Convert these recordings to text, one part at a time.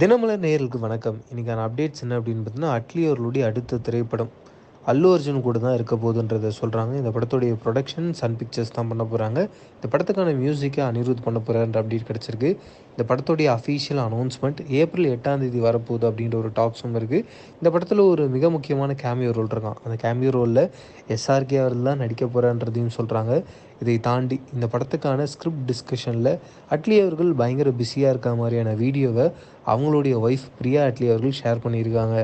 தினமலர் நேயர்களுக்கு வணக்கம். இன்றைக்கான அப்டேட்ஸ் என்ன அப்படின்னு பார்த்தீங்கன்னா அட்லி அவர்களுடைய அடுத்த திரைப்படம். அல்லு அர்ஜுன் கூட தான் இருக்க போகுதுன்றதை சொல்கிறாங்க இந்த படத்துடைய ப்ரொடக்ஷன் சன் பிக்சர்ஸ் தான் பண்ண போகிறாங்க இந்த படத்துக்கான மியூசிக்கை அனிருத் பண்ண போகிறான்ற அப்டேட் கிடச்சிருக்கு. இந்த படத்துடைய அஃபீஷியல் அனௌன்ஸ்மெண்ட் ஏப்ரல் எட்டாம் தேதி வரப்போகுது அப்படின்ற ஒரு டாக்ஸும் இருக்குது இந்த படத்தில் ஒரு மிக முக்கியமான கேமியோ ரோல் இருக்கான். அந்த கேமியோ ரோலில் எஸ்ஆர்கே அவர்கள் தான் நடிக்க போகிறான்றதையும் சொல்கிறாங்க இதை தாண்டி இந்த படத்துக்கான ஸ்கிரிப்ட் டிஸ்கஷனில் அட்லி அவர்கள் பயங்கர பிஸியாக இருக்க மாதிரியான வீடியோவை அவங்களுடைய ஒய்ஃப் பிரியா அட்லி அவர்கள் ஷேர் பண்ணியிருக்காங்க.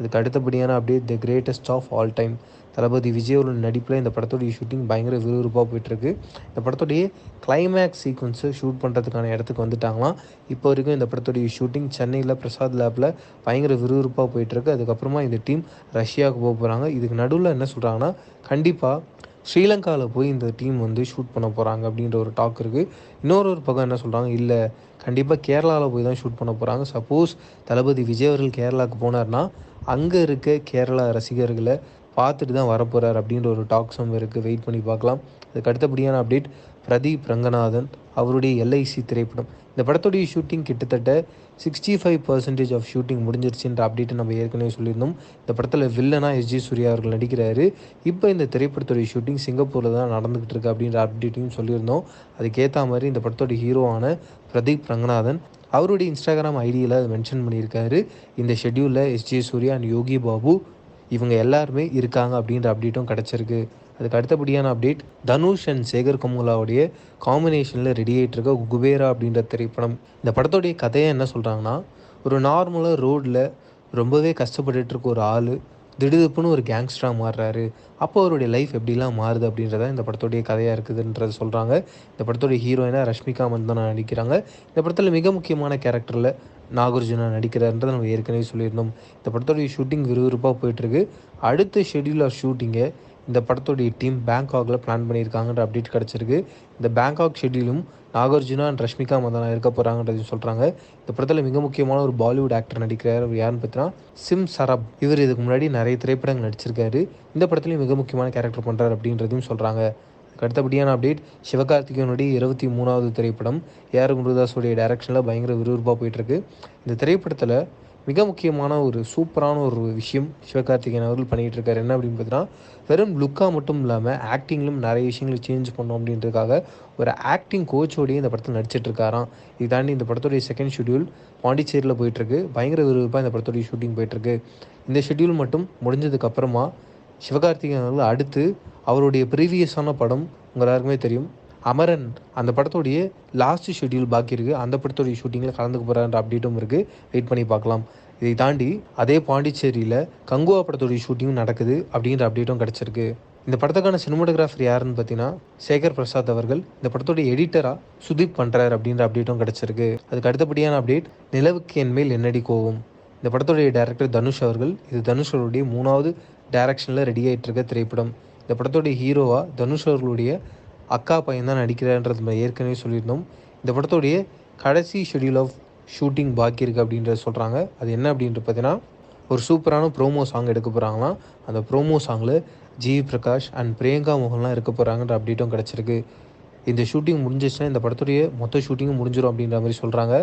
அதுக்கு அடுத்தபடியான update the greatest of all time Thalapathy விஜயோட நடிப்பில் இந்த படத்துடைய ஷூட்டிங் பயங்கர விறுவிறுப்பாக போயிட்டுருக்கு. இந்த படத்துடைய கிளைமேக்ஸ் சீக்வன்ஸு ஷூட் பண்ணுறதுக்கான இடத்துக்கு வந்துட்டாங்களாம். இப்போ வரைக்கும் இந்த படத்துடைய ஷூட்டிங் சென்னையில் பிரசாத் லேபில் பயங்கர விறுவிறுப்பாக போயிட்டுருக்கு. அதுக்கப்புறமா இந்த டீம் ரஷ்யாவுக்கு போக போகிறாங்க இதுக்கு நடுவில் என்ன சொல்கிறாங்கன்னா கண்டிப்பாக ஸ்ரீலங்காவில் போய் இந்த டீம் வந்து ஷூட் பண்ண போகிறாங்க அப்படின்ற ஒரு டாக் இருக்குது இன்னொரு ஒரு பக்கம் என்ன சொல்கிறாங்க இல்லை கண்டிப்பாக கேரளாவில் போய் தான் ஷூட் பண்ண போகிறாங்க சப்போஸ் தளபதி விஜய் அவர்கள் கேரளாவுக்கு போனார்னா அங்கே இருக்க கேரளா ரசிகர்களை பார்த்துட்டு தான் வரப்போகிறார் அப்படின்ற ஒரு டாக்ஸும் இருக்குது வெயிட் பண்ணி பார்க்கலாம். அதுக்கு அடுத்தபடியான அப்டேட் பிரதீப் ரங்கநாதன். அவருடைய எல்ஐசி திரைப்படம். இந்த படத்துடைய ஷூட்டிங் கிட்டத்தட்ட sixty five percentage of shooting முடிஞ்சிருச்சுன்ற அப்டேட்டை நம்ம ஏற்கனவே சொல்லியிருந்தோம். இந்த படத்தில் வில்லனா எஸ்ஜி சூர்யா அவர்கள் நடிக்கிறாரு. இப்போ இந்த திரைப்படத்துடைய ஷூட்டிங் சிங்கப்பூரில் தான் நடந்துகிட்டு இருக்கு அப்படின்ற அப்டேட்டையும் சொல்லியிருந்தோம். அதுக்கேற்ற மாதிரி இந்த படத்தோட ஹீரோவான பிரதீப் ரங்கநாதன் அவருடைய இன்ஸ்டாகிராம் ஐடியில் அதை மென்ஷன் பண்ணியிருக்காரு. இந்த ஷெட்யூலில் எஸ்ஜே சூர்யா அண்ட் யோகி பாபு இவங்க எல்லாருமே இருக்காங்க அப்படின்ற அப்டேட்டும் கிடச்சிருக்கு. அதுக்கு அடுத்தபடியான அப்டேட் தனுஷ் அண்ட் சேகர் கமுலாவுடைய காம்பினேஷனில் ரெடி ஆகிட்டு இருக்க குபேரா அப்படின்ற திரைப்படம். இந்த படத்தோடைய கதையை என்ன சொல்கிறாங்கன்னா ஒரு நார்மலாக ரோட்டில் ரொம்பவே கஷ்டப்பட்டுட்டு இருக்க ஒரு ஆள் திடுதுப்புன்னு ஒரு கேங்ஸ்டராக மாறுறாரு. அப்போ அவருடைய லைஃப் எப்படிலாம் மாறுது அப்படின்றத இந்த படத்துடைய கதையாக இருக்குதுன்றது சொல்கிறாங்க இந்த படத்துடைய ஹீரோயினாக ரஷ்மிகா மந்தனா நடிக்கிறாங்க. இந்த படத்தில் மிக முக்கியமான கேரக்டரில் நாகார்ஜுனா நடிக்கிறார்ன்றதை நம்ம ஏற்கனவே சொல்லியிருந்தோம். இந்த படத்துடைய ஷூட்டிங் விறுவிறுப்பாக போயிட்டுருக்கு அடுத்த ஷெடியூல் ஆஃப் ஷூட்டிங்கை இந்த படத்துடைய டீம் பேங்காகில் பிளான் பண்ணியிருக்காங்கன்ற அப்டேட் கிடச்சிருக்கு. இந்த பேங்காக் ஷெடியூலும் நாகார்ஜுனா அண்ட் ரஷ்மிகா மந்தனா இருக்க போகிறாங்கன்றதையும் சொல்கிறாங்க இந்த படத்தில் மிக முக்கியமான ஒரு பாலிவுட் ஆக்டர் நடிக்கிறார் அவர் யாருன்னு பார்த்தீங்கன்னா சிம் சரப். இவர் இதுக்கு முன்னாடி நிறைய திரைப்படங்கள் நடிச்சிருக்காரு. இந்த படத்துலையும் மிக முக்கியமான கேரக்டர் பண்ணுறாரு அப்படின்றதையும் சொல்கிறாங்க அடுத்தபடியான அப்டேட் சிவகார்த்திகேயனுடைய இருபத்தி மூணாவது திரைப்படம். ஏஆர் குருதாஸுடைய டைரக்ஷனில் பயங்கர விறுவிறுப்பாக போயிட்டுருக்கு. இந்த திரைப்படத்தில் மிக முக்கியமான ஒரு சூப்பரான ஒரு விஷயம் சிவகார்த்திகேயன் அவர்கள் பண்ணிகிட்டு இருக்காரு என்ன அப்படின்னு பார்த்தீங்கன்னா வெறும் லுக்காக மட்டும் இல்லாமல் ஆக்டிங்லும் நிறைய விஷயங்களை சேஞ்ச் பண்ணோம் அப்படின்றதுக்காக ஒரு ஆக்டிங் கோச்சோடையே இந்த படத்தில் நடிச்சிட்ருக்காராம் இது தாண்டி இந்த படத்துடைய செகண்ட் ஷெடியூல் பாண்டிச்சேரியில் போயிட்டுருக்கு. பயங்கர விறுவிறுப்பாக இந்த படத்துடைய ஷூட்டிங் போயிட்டுருக்கு. இந்த ஷெடியூல் மட்டும் முடிஞ்சதுக்கப்புறமா சிவகார்த்திகேயன் அவர்கள் அடுத்து அவருடைய ப்ரீவியஸான படம் உங்கள் எல்லாருக்குமே தெரியும். அமரன் அந்த படத்துடைய லாஸ்ட் ஷெட்யூல் பாக்கி இருக்குது அந்த படத்துடைய ஷூட்டிங்கில் கலந்துக்க போகிறான்ற அப்டேட்டும் இருக்குது வெயிட் பண்ணி பார்க்கலாம். இதை தாண்டி அதே பாண்டிச்சேரியில் கங்குவா படத்துடைய ஷூட்டிங்கும் நடக்குது அப்படின்ற அப்டேட்டும் கிடச்சிருக்கு. இந்த படத்துக்கான சினிமோட்டோகிராஃபர் யாருன்னு பார்த்தீங்கன்னா சேகர் பிரசாத் அவர்கள். இந்த படத்துடைய எடிட்டராக சுதீப் பண்ணுறாரு அப்படின்ற அப்டேட்டும் கிடச்சிருக்கு. அதுக்கு அடுத்தபடியான அப்டேட் நிலவுக்கு என்மேல் என்னடி கோவம் இந்த படத்துடைய டேரக்டர் தனுஷ் அவர்கள். இது தனுஷ் அவருடைய மூணாவது டைரக்ஷனில் ரெடி ஆகிட்டு இருக்க திரைப்படம். இந்த படத்துடைய ஹீரோவாக தனுஷ் அவர்களுடைய அக்கா பையன் தான் நடிக்கிறான்றது நம்ம ஏற்கனவே சொல்லியிருந்தோம். இந்த படத்துடைய கடைசி ஷெடியூல் ஆஃப் ஷூட்டிங் பாக்கி இருக்குது அப்படின்றத சொல்கிறாங்க அது என்ன அப்படின்ட்டு பார்த்தீங்கன்னா ஒரு சூப்பரான ப்ரோமோ சாங் எடுக்க போகிறாங்களாம் அந்த ப்ரோமோ சாங்கில் ஜி பிரகாஷ் அண்ட் பிரியங்கா மோகன்லாம் இருக்க போகிறாங்கன்ற அப்டேட்டும் கிடச்சிருக்கு. இந்த ஷூட்டிங் முடிஞ்சிச்சுன்னா இந்த படத்துடைய மொத்த ஷூட்டிங்கும் முடிஞ்சிடும் அப்படின்ற மாதிரி சொல்கிறாங்க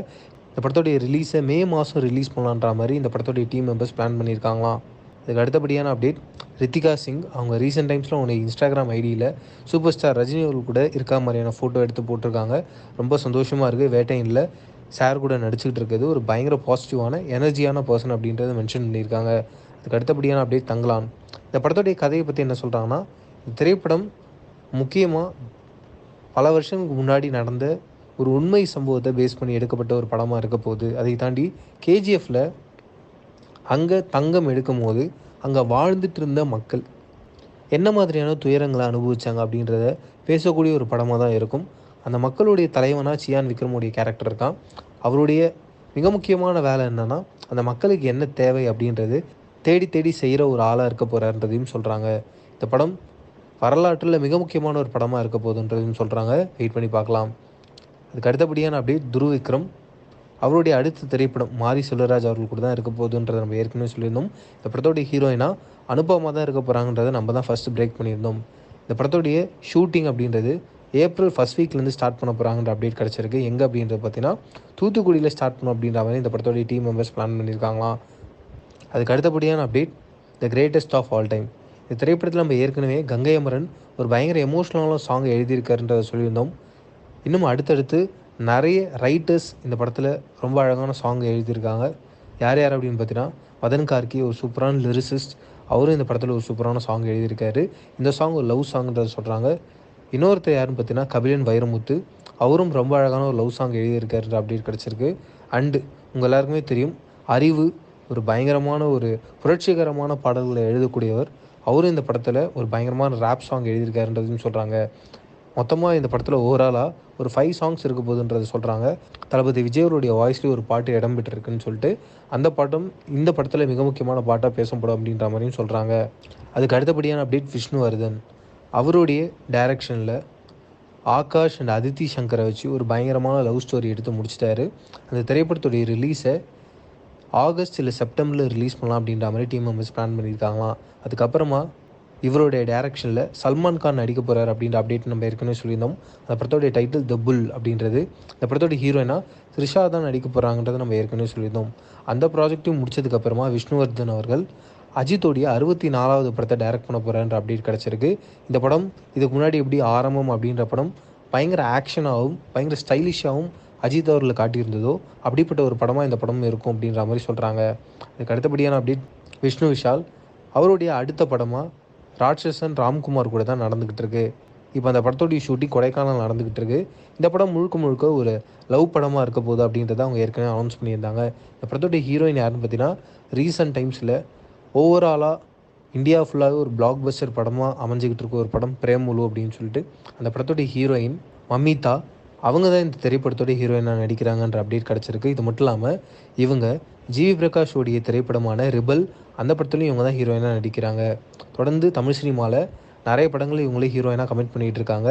இந்த படத்துடைய ரிலீஸை மே மாதம் ரிலீஸ் பண்ணலான்ற மாதிரி இந்த படத்துடைய டீம் மெம்பர்ஸ் பிளான் பண்ணியிருக்காங்களாம். அதுக்கு அடுத்தபடியான அப்டேட் ரித்திகா சிங் அவங்க ரீசெண்ட் டைம்ஸில் அவங்க இன்ஸ்டாகிராம் ஐடியில் சூப்பர் ஸ்டார் ரஜினி அவர்கள் கூட இருக்கா மாதிரியான ஃபோட்டோ எடுத்து போட்டிருக்காங்க. ரொம்ப சந்தோஷமாக இருக்குது வேட்டையனில் சார் கூட நடிச்சுக்கிட்டு இருக்குது ஒரு பயங்கர பாசிட்டிவான எனர்ஜியான பர்சன் அப்படின்றத மென்ஷன் பண்ணியிருக்காங்க. அதுக்கு அடுத்தபடியான அப்டேட் தங்கலான் இந்த படத்துடைய கதையை பற்றி என்ன சொல்கிறாங்கன்னா இந்த திரைப்படம் முக்கியமாக பல வருஷங்களுக்கு முன்னாடி நடந்த ஒரு உண்மை சம்பவத்தை பேஸ் பண்ணி எடுக்கப்பட்ட ஒரு படமாக இருக்க போகுது. அதை தாண்டி கேஜிஎஃப்பில் அங்கே தங்கம் எடுக்கும் போது அங்கே வாழ்ந்துட்டு இருந்த மக்கள் என்ன மாதிரியான துயரங்களை அனுபவித்தாங்க அப்படின்றத பேசக்கூடிய ஒரு படமாக தான் இருக்கும். அந்த மக்களுடைய தலைவனாக சியான் விக்ரமுடைய கேரக்டர் இருக்கான் அவருடைய மிக முக்கியமான வேலை என்னென்னா அந்த மக்களுக்கு என்ன தேவை அப்படின்றது தேடி தேடி செய்கிற ஒரு ஆளாக இருக்க போகிறான்றதையும் சொல்கிறாங்க இந்த படம் வரலாற்றில் மிக முக்கியமான ஒரு படமாக இருக்க போகுதுன்றதையும் சொல்கிறாங்க வெயிட் பண்ணி பார்க்கலாம். அதுக்கு அடுத்தபடியான அப்படியே துருவிக்ரம். அவருடைய அடுத்த திரைப்படம் மாரி செல்வராஜ் அவர்கள் கூட தான் இருக்க போகுதுன்றதை நம்ம ஏற்கனவே சொல்லியிருந்தோம். இந்த படத்தோடைய ஹீரோயினா அனுபவமாக தான் இருக்க போகிறாங்கன்றதை நம்ம தான் ஃபஸ்ட்டு பிரேக் பண்ணியிருந்தோம். இந்த படத்தோடைய ஷூட்டிங் அப்படின்றது ஏப்ரல் ஃபஸ்ட் வீக்லேருந்து ஸ்டார்ட் பண்ண போகிறாங்கன்ற அப்டேட் கிடச்சிருக்கு. எங்கே அப்படின்றது பார்த்தீங்கன்னா தூத்துக்குடியில் ஸ்டார்ட் பண்ணும் அப்படின்ற மாதிரி இந்த படத்தோடைய டீம் மெம்பர்ஸ் பிளான் பண்ணியிருக்காங்களாம் அதுக்கு அடுத்தபடியான update the greatest of all time இந்த திரைப்படத்தில் நம்ம ஏற்கனவே கங்கை அமரன் ஒரு பயங்கர எமோஷ்னலான சாங் எழுதியிருக்காருன்றதை சொல்லியிருந்தோம். இன்னும் அடுத்தடுத்து நிறைய ரைட்டர்ஸ் இந்த படத்தில் ரொம்ப அழகான சாங் எழுதியிருக்காங்க. யார் யார் அப்படின்னு பார்த்தீங்கன்னா மதன் கார்கி ஒரு சூப்பரான லிரிசிஸ்ட் அவரும் இந்த படத்தில் ஒரு சூப்பரான சாங் எழுதியிருக்காரு. இந்த சாங் ஒரு லவ் சாங்ன்றதை சொல்கிறாங்க இன்னொருத்தர் யாருன்னு பார்த்தீங்கன்னா கபிலன் வைரமுத்து. அவரும் ரொம்ப அழகான ஒரு லவ் சாங் எழுதியிருக்காரு அப்டேட் கிடச்சிருக்கு. அண்டு உங்கள் எல்லாருக்குமே தெரியும் அறிவு ஒரு பயங்கரமான ஒரு புரட்சிகரமான பாடல்களை எழுதக்கூடியவர். அவரும் இந்த படத்தில் ஒரு பயங்கரமான ரேப் சாங் எழுதியிருக்காருன்றதுன்னு சொல்கிறாங்க மொத்தமாக இந்த படத்தில் ஓவராலாக ஒரு ஃபைவ் சாங்ஸ் இருக்க போதுன்றது சொல்கிறாங்க தளபதி விஜயவருடைய வாய்ஸ்லேயே ஒரு பாட்டு இடம் பெற்றிருக்குன்னு சொல்லிட்டு அந்த பாட்டும் இந்த படத்தில் மிக முக்கியமான பாட்டாக பேசப்படும் அப்படின்ற மாதிரியும் சொல்கிறாங்க அதுக்கு அடுத்தபடியான அப்டேட் விஷ்ணுவர்தன். அவருடைய டைரக்ஷனில் ஆகாஷ் அண்ட் அதித்தி சங்கரை வச்சு ஒரு பயங்கரமான லவ் ஸ்டோரி எடுத்து முடிச்சிட்டாரு. அந்த திரைப்படத்துடைய ரிலீஸை ஆகஸ்ட் இல்லை செப்டம்பரில் ரிலீஸ் பண்ணலாம் அப்படின்ற மாதிரி டீம் மெம்பர்ஸ் பிளான் பண்ணியிருக்காங்களாம். அதுக்கப்புறமா இவருடைய டேரக்ஷனில் சல்மான் கான் நடிக்க போகிறார் அப்படின்ற அப்டேட் நம்ம ஏற்கனவே சொல்லியிருந்தோம். அந்த படத்தோடைய டைட்டில் த புல் அப்படின்றது. இந்த படத்தோட ஹீரோயினா த்ரிஷா தான் நடிக்க போகிறாங்கன்றதை நம்ம ஏற்கனவே சொல்லியிருந்தோம். அந்த ப்ராஜெக்ட்டையும் முடிச்சதுக்கப்புறமா விஷ்ணுவர்தன் அவர்கள் அஜித்தோடைய அறுபத்தி நாலாவது படத்தை டைரக்ட் பண்ண போகிறான்ற அப்டேட் கிடச்சிருக்கு. இந்த படம் இதுக்கு முன்னாடி எப்படி ஆரம்பம் அப்படின்ற படம் பயங்கர ஆக்ஷனாகவும் பயங்கர ஸ்டைலிஷாகவும் அஜித் அவர்கள் காட்டியிருந்ததோ அப்படிப்பட்ட ஒரு படமாக இந்த படம் இருக்கும் அப்படின்ற மாதிரி சொல்கிறாங்க அதுக்கு அடுத்தபடியான அப்டேட் விஷ்ணு விஷால். அவருடைய அடுத்த படமாக ராட்சசன் ராம்குமார் கூட தான் நடந்துக்கிட்டு இருக்கு. இப்போ அந்த படத்தோடைய ஷூட்டிங் கொடைக்கானல் நடந்துக்கிட்டு இருக்கு. இந்த படம் முழுக்க முழுக்க ஒரு லவ் படமாக இருக்க போகுது அப்படின்றத அவங்க ஏற்கனவே அனௌன்ஸ் பண்ணியிருந்தாங்க. இந்த படத்தோடைய ஹீரோயின் யாருன்னு பார்த்தீங்கன்னா ரீசன்ட் டைம்ஸில் ஓவராலாக இந்தியா ஃபுல்லாகவே ஒரு பிளாக் பஸ்டர் படமாக அமைஞ்சிக்கிட்டு இருக்க ஒரு படம் பிரேமுலு அப்படின்னு சொல்லிட்டு அந்த படத்தோடைய ஹீரோயின் மமிதா அவங்க தான் இந்த திரைப்படத்தோட ஹீரோயினாக நடிக்கிறாங்கன்ற அப்டேட் கிடச்சிருக்கு. இது மட்டும் இல்லாமல் இவங்க ஜிவி பிரகாஷ் உடைய திரைப்படமான ரிபல் அந்த படத்துலையும் இவங்க தான் ஹீரோயினாக நடிக்கிறாங்க. தொடர்ந்து தமிழ் சினிமாவில் நிறைய படங்கள் இவங்களே ஹீரோயினாக கமெண்ட் பண்ணிகிட்டு இருக்காங்க.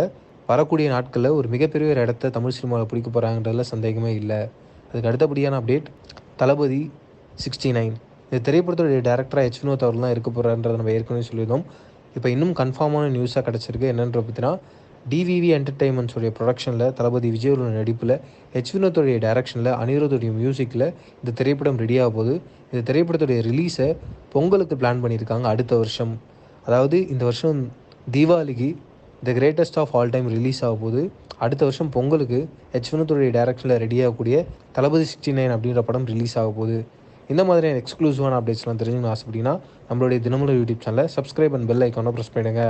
வரக்கூடிய நாட்களில் ஒரு மிகப்பெரிய ஒரு இடத்த தமிழ் சினிமாவில் பிடிக்க போகிறாங்கன்றதுல சந்தேகமே இல்லை. அதுக்கு அடுத்தபடியான அப்டேட் தளபதி சிக்ஸ்டி நைன் இந்த திரைப்படத்துடைய டேரக்டராக எச் வினோத் அவர்கள் தான் இருக்க போகிறான்றதை நம்ம ஏற்கனவே சொல்லியிருந்தோம். இப்போ இன்னும் கன்ஃபார்மான நியூஸாக கிடச்சிருக்கு. என்னன்ற பார்த்தீங்கன்னா டிவிவி என்டர்டைன்மெண்ட்ஸோடைய ப்ரொடக்ஷனில் தளபதி விஜயோட நடிப்பில் ஹெச் வினோத்துடைய டைரக்ஷனில் அனிருத்துடைய மியூசிக்கில் இந்த திரைப்படம் ரெடியாக போகுது. இந்த திரைப்படத்துடைய ரிலீஸை பொங்கலுக்கு பிளான் பண்ணியிருக்காங்க அடுத்த வருஷம். அதாவது இந்த வருஷம் தீபாவளிக்கு the greatest of all time release ஆக போகுது. அடுத்த வருஷம் பொங்கலுக்கு ஹெச் வினோத்துடைய டைரக்ஷனில் ரெடியாகக்கூடிய தளபதி சிக்ஸ்டி நைன் அப்படின்ற படம் ரிலீஸ் ஆக போகுது. இந்த மாதிரியான எக்ஸ்க்ளூசிவான அப்டேட்ஸ்லாம் தெரிஞ்சுக்கணும் ஆசைப்பட்டீங்கன்னா நம்மளுடைய தினமலர் யூடியூப் சேனலை சப்ஸ்கிரைப் அண்ட் பெல் ஐக்கானை ப்ரெஸ் பண்ணிடுங்க.